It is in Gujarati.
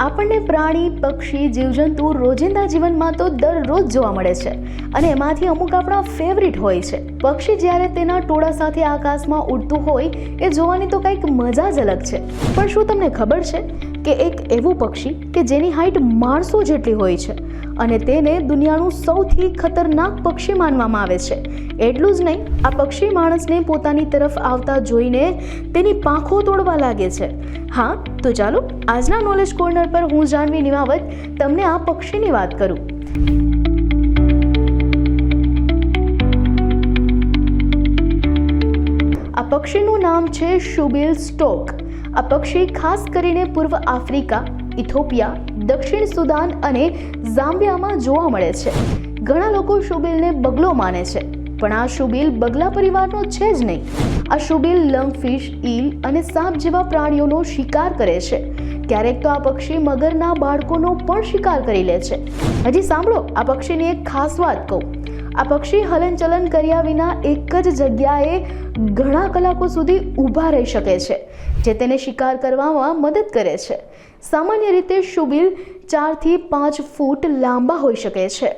આપણને પ્રાણી, પક્ષી, જીવજંતુ, રોજિંદા જીવનમાં તો દરરોજ જોવા મળે છે. અને એમાંથી અમુક આપણા ફેવરિટ હોય છે. પક્ષી જ્યારે તેના ટોળા સાથે આકાશમાં ઉડતું હોય, એ જોવાની તો કંઈક મજા જ અલગ છે. પણ શું તમને ખબર છે? કે એક એવું પક્ષી કે જેની હાઈટ માણસો જેટલી હોય છે અને તેને દુનિયાનું સૌથી ખતરનાક પક્ષી માનવામાં આવે છે. એટલું જ નહીં, આ પક્ષી માણસને પોતાની તરફ આવતા જોઈને તેની પાંખો તોડવા લાગે છે. હા, તો ચાલો આજના નોલેજ કોર્નર પર હું જાણવી નિવાવત તમને આ પક્ષીની વાત કરું. પક્ષીનું નામ છે શુબિલ સ્ટોક. આ પક્ષી ખાસ કરીને પૂર્વ આફ્રિકા, ઇથોપિયા, દક્ષિણ સુદાન અને ઝામ્બિયામાં જોવા મળે છે. ઘણા લોકો શુબિલને બગલો માને છે, પણ આ શુબિલ બગલા પરિવારનો છે જ નહીં. આ શુબિલ લંગફિશ, ઈલ અને સાપ જેવા પ્રાણીઓનો શિકાર કરે છે. ક્યારેક તો આ પક્ષી મગરના બાળકોનો પણ શિકાર કરી લે છે. હજી સાંભળો, આ પક્ષીની એક ખાસ વાત કહું. આ પક્ષી હલનચલન કર્યા વિના એક જ જગ્યાએ ઘણા કલાકો સુધી ઊભા રહી શકે છે, જે તેને શિકાર કરવામાં મદદ કરે છે. સામાન્ય રીતે શુબિલ ચારથી પાંચ ફૂટ લાંબા હોઈ શકે છે.